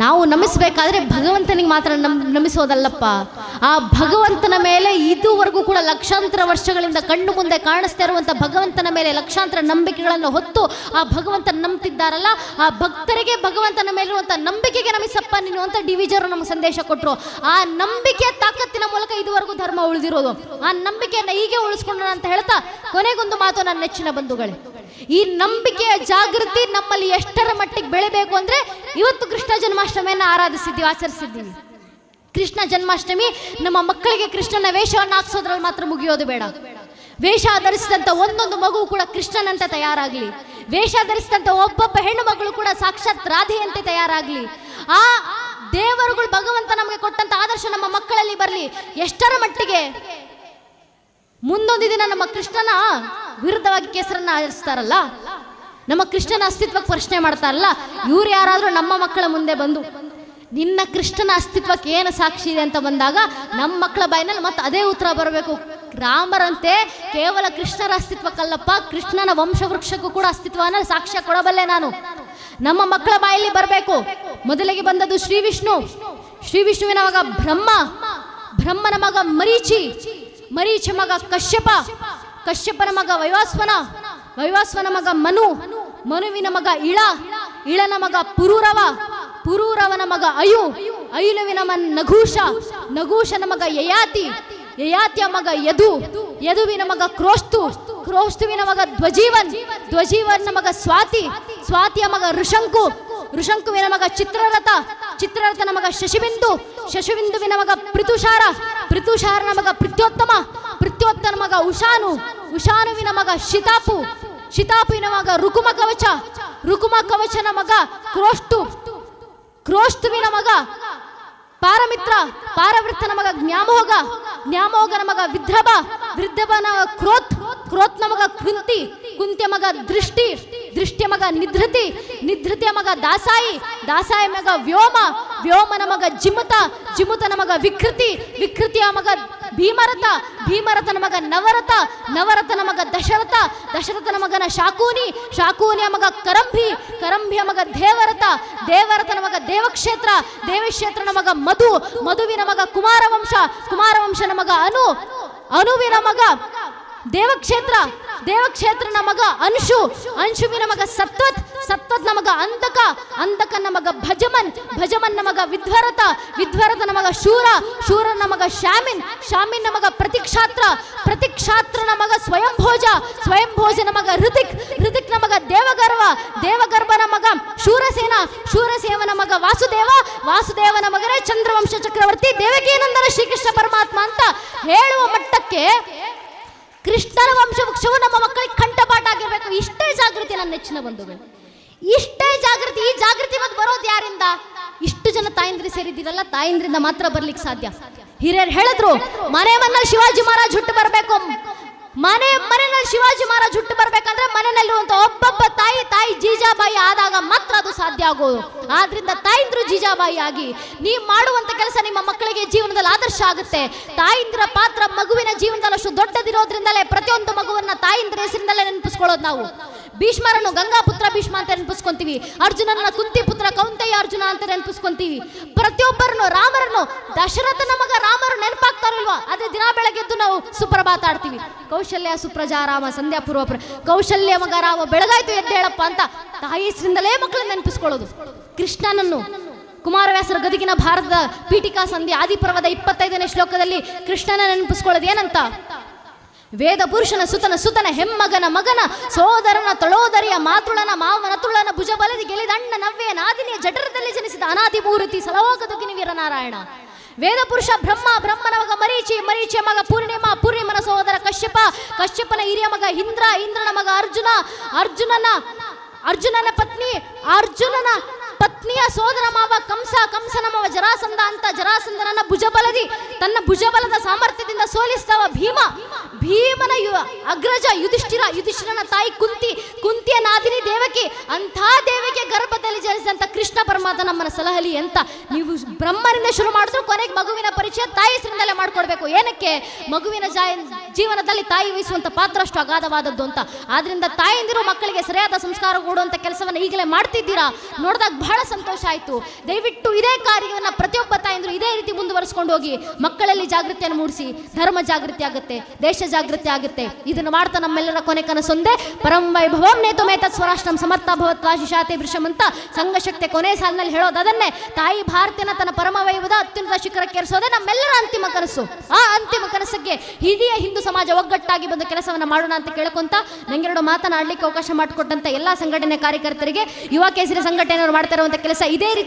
ನಾವು ನಮಿಸ್ಬೇಕಾದ್ರೆ ಭಗವಂತನಿಗೆ ಮಾತ್ರ ನಮ್ ನಮಿಸೋದಲ್ಲಪ್ಪ. ಆ ಭಗವಂತನ ಮೇಲೆ ಇದುವರೆಗೂ ಕೂಡ ಲಕ್ಷಾಂತರ ವರ್ಷಗಳಿಂದ ಕಣ್ಣು ಮುಂದೆ ಕಾಣಿಸ್ತಾ ಇರುವಂಥ ಭಗವಂತನ ಮೇಲೆ ಲಕ್ಷಾಂತರ ನಂಬಿಕೆಗಳನ್ನು ಹೊತ್ತು ಆ ಭಗವಂತನ ನಂಬ್ತಿದ್ದಾರಲ್ಲ, ಆ ಭಕ್ತರಿಗೆ ಭಗವಂತನ ಮೇಲಿರುವಂಥ ನಂಬಿಕೆಗೆ ನಮಿಸಪ್ಪ ನೀನು ಅಂತ ಡಿ ವಿಜಯರು ನಮಗೆ ಸಂದೇಶ ಕೊಟ್ಟರು ಆ ನಂಬಿಕೆ ತಾಕತ್ತಿನ ಮೂಲಕ ಇದುವರೆಗೂ ಧರ್ಮ ಉಳಿದಿರೋದು. ಆ ನಂಬಿಕೆಯನ್ನು ಹೀಗೆ ಉಳಿಸ್ಕೊಂಡ್ರ ಅಂತ ಹೇಳ್ತಾ ಕೊನೆಗೊಂದು ಮಾತು ನನ್ನ ನೆಚ್ಚಿನ ಬಂಧುಗಳೇ. ಈ ನಂಬಿಕೆಯ ಜಾಗೃತಿ ನಮ್ಮಲ್ಲಿ ಎಷ್ಟರ ಮಟ್ಟಿಗೆ ಬೆಳಿಬೇಕು ಅಂದ್ರೆ ಇವತ್ತು ಕೃಷ್ಣ ಜನ್ಮಾಷ್ಟಮಿಯನ್ನು ಆರಾಧಿಸಿದ್ದೀವಿ ಆಚರಿಸಿದ್ದೀವಿ. ಕೃಷ್ಣ ಜನ್ಮಾಷ್ಟಮಿ ನಮ್ಮ ಮಕ್ಕಳಿಗೆ ಕೃಷ್ಣನ ವೇಷವನ್ನು ಹಾಕ್ಸೋದ್ರಲ್ಲಿ ಮಾತ್ರ ಮುಗಿಯೋದು ಬೇಡ. ವೇಷ ಧರಿಸಿದಂಥ ಒಂದೊಂದು ಮಗು ಕೂಡ ಕೃಷ್ಣನಂತೆ ತಯಾರಾಗಲಿ. ವೇಷ ಧರಿಸಿದಂಥ ಒಬ್ಬೊಬ್ಬ ಹೆಣ್ಣು ಮಗಳು ಕೂಡ ಸಾಕ್ಷಾತ್ ರಾಧೆಯಂತೆ ತಯಾರಾಗಲಿ. ಆ ದೇವರುಗಳು ಭಗವಂತ ನಮಗೆ ಕೊಟ್ಟಂತ ಆದರ್ಶ ನಮ್ಮ ಮಕ್ಕಳಲ್ಲಿ ಬರಲಿ. ಎಷ್ಟರ ಮಟ್ಟಿಗೆ? ಮುಂದೊಂದು ದಿನ ನಮ್ಮ ಕೃಷ್ಣನ ವಿರುದ್ಧವಾಗಿ ಕೇಸರನ್ನ ಆಚರಿಸ್ತಾರಲ್ಲ ನಮ್ಮ ಕೃಷ್ಣನ ಅಸ್ತಿತ್ವಕ್ಕೆ ಪ್ರಶ್ನೆ ಮಾಡ್ತಾರಲ್ಲ? ಇವ್ರು ಯಾರಾದರೂ ನಮ್ಮ ಮಕ್ಕಳ ಮುಂದೆ ಬಂದು, ನಿನ್ನ ಕೃಷ್ಣನ ಅಸ್ತಿತ್ವಕ್ಕೆ ಏನು ಸಾಕ್ಷಿ ಇದೆ ಅಂತ ಬಂದಾಗ ನಮ್ಮ ಮಕ್ಕಳ ಬಾಯಿನಲ್ಲಿ ಮತ್ತೆ ಅದೇ ಉತ್ತರ ಬರಬೇಕು. ರಾಮರಂತೆ ಕೇವಲ ಕೃಷ್ಣರ ಅಸ್ತಿತ್ವಕ್ಕಲ್ಲಪ್ಪ, ಕೃಷ್ಣನ ವಂಶವೃಕ್ಷಕ್ಕೂ ಕೂಡ ಅಸ್ತಿತ್ವನ ಸಾಕ್ಷ್ಯ ಕೊಡಬಲ್ಲೆ ನಾನು. ನಮ್ಮ ಮಕ್ಕಳ ಬಾಯಲ್ಲಿ ಬರಬೇಕು. ಮೊದಲಿಗೆ ಬಂದದ್ದು ಶ್ರೀ ವಿಷ್ಣು. ಶ್ರೀ ವಿಷ್ಣುವಿನ ಮಗ ಬ್ರಹ್ಮ. ಬ್ರಹ್ಮನ ಮಗ ಮರೀಚಿ. ಮರೀಚಿ ಮಗ ಕಶ್ಯಪ. ಕಶ್ಯಪನ ಮಗ ವೈವಾಸ್ವನ ವೈವಾಸ್ವನ ಮಗ ಮನು, ಮನುವಿನ ಮಗ ಇಳ, ಇಳನ ಮಗ ಪುರೂರವ, ಪುರೂರವನ ಮಗ ಅಯು, ಅಯುಲುವಿನ ಮನ್ ನಘೂಷ, ನಘೂಷನ ಮಗ ಯಯಾತಿ, ಯಯಾತಿಯ ಮಗ ಯದು, ಯದುವಿನ ಮಗ ಕ್ರೋಸ್ತು, ಕ್ರೋಸ್ತುವಿನ ಮಗ ಧ್ವಜೀವನ್ ಧ್ವಜೀವನ ಮಗ ಸ್ವಾತಿ, ಸ್ವಾತಿಯ ಮಗ ಋಷಂಕು, ಋಷಂಕುವಿನ ಮಗ ಚಿತ್ರರಥ, ಚಿತ್ರರಥನ ಮಗ ಶಶಿಬಿಂದು, ಶಶಿಬಿಂದುವಿನ ಮಗ ಪೃಥುಷಾರ, ಪೃಥುಷಾರನ ಮಗ ಪೃಥ್ಯೋತ್ತಮ ಪೃಥ್ಯೋತ್ತನ ಮಗ ಉಷಾನು. ಉಷಾನುವಿನ ಮಗ ಶಿತಾಪು. ಶಿತಾಪುವಿನ ಮಗ ರುಕುಮ ಕವಚ. ರುಕುಮ ಕವಚನ ಮಗ ಕ್ರೋಷ್ಟು. ಕ್ರೋಷ್ಟುವಿನ ಮಗ ಪಾರಮಿತ್ರ. ಪಾರವೃತ್ತನ ಮಗ ಜ್ಞಾಮೋಗ. ಜ್ಞಾಮೋಗನ ಮಗ ವಿದ್ರಭ. ವಿದ್ರಭನ ಕ್ರೋತ್. ಕ್ರೋತ್ನ ಮಗ ಕುಂತಿ. ಕುಂತಿಯ ಮಗ ದೃಷ್ಟಿ. ದೃಷ್ಟಿಯ ಮಗ ನಿಧೃತಿ ನಿದ್ರತಿಯ ಮಗ ದಾಸಾಯಿ, ದಾಸಾಯ ಮಗ ವ್ಯೋಮ, ವ್ಯೋಮನ ಮಗ ಜಿಮುತ, ಜಿಮುತನ ಮಗ ವಿಕೃತಿ, ವಿಕೃತಿಯ ಮಗ ಭೀಮರಥ, ಭೀಮರಥನ ಮಗ ನವರಥ, ನವರಥನ ಮಗ ದಶರಥ, ದಶರಥನ ಮಗನ ಶಾಕೂನಿ, ಶಾಕೂನಿಯ ಮಗ ಕರಂಭಿ, ಕರಂಭಿಯ ಮಗ ದೇವರಥ, ದೇವರಥನ ಮಗ ದೇವಕ್ಷೇತ್ರ, ದೇವಕ್ಷೇತ್ರನ ಮಗ ಮಧು, ಮಧುವಿನ ಮಗ ಕುಮಾರವಂಶ, ಕುಮಾರವಂಶನ ಮಗ ಅನು, ಅನುವಿನ ಮಗ ದೇವಕ್ಷೇತ್ರ. ದೇವಕ್ಷೇತ್ರನ ನಮಗ ಅಂಶು. ಅಂಶುವಿನ ನಮಗ ಸತ್ವತ್ ಸತ್ವತ್ ನಮಗ ಅಂತಕ ಅಂತಕ ನಮಗ ಭಜಮನ್ ಭಜಮನ್ ನಮಗ ವಿಧ್ವರತ ವಿಧ್ವರತ ನಮಗ ಶೂರ ಶೂರ ನಮಗ ಶಾಮಿನ್ ಶಾಮಿನ್ ನಮಗ ಪ್ರತಿಕ್ಷಾತ್ರ ಪ್ರತಿಕ್ಷಾತ್ರನ ಮಗ ಸ್ವಯಂಭೋಜ ಸ್ವಯಂಭೋಜನ ನಮಗ ಋತಿಕ್ ಋತಿಕ್ ನಮಗ ದೇವಗರ್ವ ದೇವಗರ್ಭ ನಮಗ ಶೂರಸೇನ, ಶೂರಸೇವ ನಮಗ ವಾಸುದೇವ ವಾಸುದೇವ ನಮಗರೇ ಚಂದ್ರವಂಶ ಚಕ್ರವರ್ತಿ, ದೇವಕೀನಂದನ ಶ್ರೀಕೃಷ್ಣ ಪರಮಾತ್ಮ ಅಂತ ಹೇಳುವ ಮಟ್ಟಕ್ಕೆ ಕೃಷ್ಣನ ವಂಶವೃಕ್ಷವು ನಮ್ಮ ಮಕ್ಕಳಿಗೆ ಕಂಠಪಾಠ ಆಗಿರ್ಬೇಕು ಇಷ್ಟೇ ಜಾಗೃತಿ ನನ್ನ ನೆಚ್ಚಿನ ಬಂಧುಗಳು ಇಷ್ಟೇ ಜಾಗೃತಿ. ಈ ಜಾಗೃತಿ ಮತ್ತೆ ಬರೋದು ಯಾರಿಂದ? ಇಷ್ಟು ಜನ ತಾಯಂದ್ರಿ ಸೇರಿದ್ದೀರಲ್ಲ, ತಾಯಂದ್ರಿಂದ ಮಾತ್ರ ಬರ್ಲಿಕ್ಕೆ ಸಾಧ್ಯ. ಹಿರಿಯರು ಹೇಳಿದ್ರು, ಮನೆ ಮನೇಲಿ ಶಿವಾಜಿ ಮಹಾರಾಜ್ ಹುಟ್ಟು ಬರಬೇಕು. ಮನೆ ಮನೆಯಲ್ಲಿ ಶಿವಾಜಿ ಮಹಾರಾಜ್ ಹುಟ್ಟು ಬರ್ಬೇಕಂದ್ರೆ ಮನೆಯಲ್ಲಿರುವಂತ ಒಬ್ಬೊಬ್ಬ ತಾಯಿ ತಾಯಿ ಜೀಜಾಬಾಯಿ ಆದಾಗ ಮಾತ್ರ ಅದು ಸಾಧ್ಯ ಆಗೋದು ಆದ್ರಿಂದ ತಾಯಿಂದ್ರು ಜೀಜಾಬಾಯಿ ಆಗಿ ನೀವು ಮಾಡುವಂತ ಕೆಲಸ ನಿಮ್ಮ ಮಕ್ಕಳಿಗೆ ಜೀವನದಲ್ಲಿ ಆದರ್ಶ ಆಗುತ್ತೆ. ತಾಯಿಂದ್ರ ಪಾತ್ರ ಮಗುವಿನ ಜೀವನದಲ್ಲಿ ಅಷ್ಟು ದೊಡ್ಡದಿರೋದ್ರಿಂದಲೇ ಪ್ರತಿಯೊಂದು ಮಗುವನ್ನ ತಾಯಿಂದ್ರ ಹೆಸರಿನಲ್ಲೇ ನೆನಪಿಸ್ಕೊಳ್ಳೋದು ನಾವು. ಭೀಷ್ಮರನ್ನು ಗಂಗಾಪುತ್ರ ಭೀಷ್ಮ ಅಂತ ನೆನಪಿಸ್ಕೊಂತೀವಿ ಅರ್ಜುನನ ಕುಂತಿ ಪುತ್ರ ಕೌಂತಯ್ಯ ಅರ್ಜುನ ಅಂತ ನೆನಪಿಸ್ಕೊಂತೀವಿ ಪ್ರತಿಯೊಬ್ಬರನ್ನು ರಾಮರನ್ನು ದಶರಥನ ಮಗ ರಾಮರು ನೆನಪಾಗ್ತಾರಲ್ವಾ? ಅದೇ ದಿನ ಬೆಳಗ್ಗೆದ್ದು ನಾವು ಸುಪ್ರಭಾತ ಆಡ್ತೀವಿ. ಕೌಶಲ್ಯ, ಸುಪ್ರಜಾ, ರಾಮ, ಸಂಧ್ಯಾ, ಪೂರ್ವ ಪ್ರ- ಕೌಶಲ್ಯ, ಮಗ, ರಾಮ ಬೆಳಗಾಯ್ತು ಎದ್ದು ಹೇಳಪ್ಪ ಅಂತ ತಾಯಿಸ್ರಿಂದಲೇ ಮಕ್ಕಳನ್ನ ನೆನಪಿಸ್ಕೊಳ್ಳೋದು. ಕೃಷ್ಣನನ್ನು ಕುಮಾರವ್ಯಾಸರ ಗದಗಿನ ಭಾರತದ ಪೀಠಿಕಾ ಸಂಧಿ ಆದಿಪರ್ವದ ಇಪ್ಪತ್ತೈದನೇ ಶ್ಲೋಕದಲ್ಲಿ ಕೃಷ್ಣನ ನೆನಪಿಸ್ಕೊಳ್ಳೋದು ಏನಂತ ವೇದ ಪುರುಷನ ಸುತನ ಸುತನ ಹೆಮ್ಮಗನ ಮಗನ ಸೋದರನ ತಳೋದರಿಯ ಮಾತುಳನ ಮಾವನ ತುಳನ ಭುಜ ಬಲದಿ ಗೆಲಿದಣ್ಣ ನವ್ಯ ನಾದಿನಿಯ ಜಠರದಲ್ಲಿ ಜನಿಸಿದ ಅನಾದಿ ಮೂರ್ತಿ ಸಲವೋಗದುಗಿನಿ ವೀರನಾರಾಯಣ. ವೇದ ಪುರುಷ ಬ್ರಹ್ಮ ಬ್ರಹ್ಮನ ಮಗ ಮರೀಚಿ, ಮರೀಚಿಯ ಮಗ ಪೂರ್ಣಿಮಾ, ಪೂರ್ಣಿಮನ ಸಹೋದರ ಕಶ್ಯಪ, ಕಶ್ಯಪನ ಹಿರಿಯ ಮಗ ಇಂದ್ರ, ಇಂದ್ರನ ಮಗ ಅರ್ಜುನ, ಅರ್ಜುನನ ಅರ್ಜುನನ ಪತ್ನಿ, ಅರ್ಜುನನ ಪತ್ನಿಯ ಸೋದರ ಮಾವ ಕಂಸ ಕಂಸನಮವ ಜರಾಸಂಧ ಅಂತ ಜರಾಸಂಧನನ್ನ ಭುಜಬಲದಿ, ತನ್ನ ಭುಜಬಲದ ಸಾಮರ್ಥ್ಯದಿಂದ ಸೋಲಿಸ್ತವ ಭೀಮ. ಭೀಮನ ಅಗ್ರಜ ಯುಧಿಷ್ಠಿರ, ಯುಧಿಷ್ಠಿರನ ತಾಯಿ ಕುಂತಿ, ಕುಂತಿಯ ನಾದಿನಿ ದೇವಕಿ, ಅಂಥ ದೇವಿಗೆ ಗರ್ಭದಲ್ಲಿ ಜನಿಸಿದಂಥ ಕೃಷ್ಣ ಪರಮಾತ್ಮ ನಮ್ಮನ್ನ ಸಲಹಲಿ ಅಂತ ನೀವು ಬ್ರಹ್ಮರಿಂದ ಶುರು ಮಾಡಿದ್ರು ಕೊನೆಗೆ ಮಗುವಿನ ಪರಿಚಯ ತಾಯಿ ಹೆಸರಿನಲ್ಲೇ ಮಾಡ್ಕೊಡ್ಬೇಕು. ಏನಕ್ಕೆ? ಮಗುವಿನ ಜೀವನದಲ್ಲಿ ತಾಯಿ ವಹಿಸುವಂತ ಪಾತ್ರ ಅಷ್ಟು ಅಗಾಧವಾದದ್ದು ಅಂತ. ಆದ್ರಿಂದ ತಾಯಿಂದಿರೋ ಮಕ್ಕಳಿಗೆ ಸರಿಯಾದ ಸಂಸ್ಕಾರ ಕೊಡುವಂತ ಕೆಲಸವನ್ನು ಈಗಲೇ ಮಾಡ್ತಿದ್ದೀರಾ? ನೋಡಿದಾಗ ಬಹಳ ಸಂತೋಷ ಆಯ್ತು. ದಯವಿಟ್ಟು ಇದೇ ಕಾರ್ಯವನ್ನು ಪ್ರತಿಯೊಬ್ಬ ತಾಯಿಂದರು ಇದೇ ರೀತಿ ಮುಂದುವರಿಸ್ಕೊಂಡು ಹೋಗಿ ಮಕ್ಕಳಲ್ಲಿ ಜಾಗೃತಿಯನ್ನು ಮೂಡಿಸಿ, ಧರ್ಮ ಜಾಗೃತಿ ಆಗುತ್ತೆ, ದೇಶ ಜಾಗೃತಿ ಆಗುತ್ತೆ. ಇದನ್ನು ಮಾಡ್ತಾ ನಮ್ಮೆಲ್ಲರ ಕೊನೆ ಕನಸೊಂದೇ. ಪರಂ ವೈಭವಂ ನೇತು ಮೇತತ್ ಸ್ವರಾಷ್ಟ್ರಂ ಸಮರ್ಥ ಭವತ್ವಾ ಶಿಶಾತೆ ವೃಷಮಂತ. ಸಂಘಶಕ್ತಿ ಕೊನೆ ಸಾಲಿನಲ್ಲಿ ಹೇಳೋದು ಅದನ್ನೇ. ತಾಯಿ ಭಾರತಿನ ತನ್ನ ಪರಮ ವೈಭವದ ಅತ್ಯುನ್ನತ ಶಿಖರಕ್ಕೇರಿಸೋದೇ ನಮ್ಮೆಲ್ಲರ ಅಂತಿಮ ಕನಸು. ಆ ಅಂತಿಮ ಕನಸಿಗೆ ಹಿರಿಯ ಹಿಂದೂ ಸಮಾಜ ಒಗ್ಗಟ್ಟಾಗಿ ಬಂದು ಕೆಲಸವನ್ನು ಮಾಡೋಣ ಅಂತ ಕೇಳ್ಕೊಂತ ನಂಗೆರಡು ಮಾತನಾಡಲಿಕ್ಕೆ ಅವಕಾಶ ಮಾಡಿಕೊಟ್ಟಂತ ಎಲ್ಲ ಸಂಘಟನೆ ಕಾರ್ಯಕರ್ತರಿಗೆ, ಯುವ ಕೇಸರಿ ಸಂಘಟನೆಯವರು ಮಾಡ್ತಾ ಕೆಲಸ ಇದೇ ರೀತಿ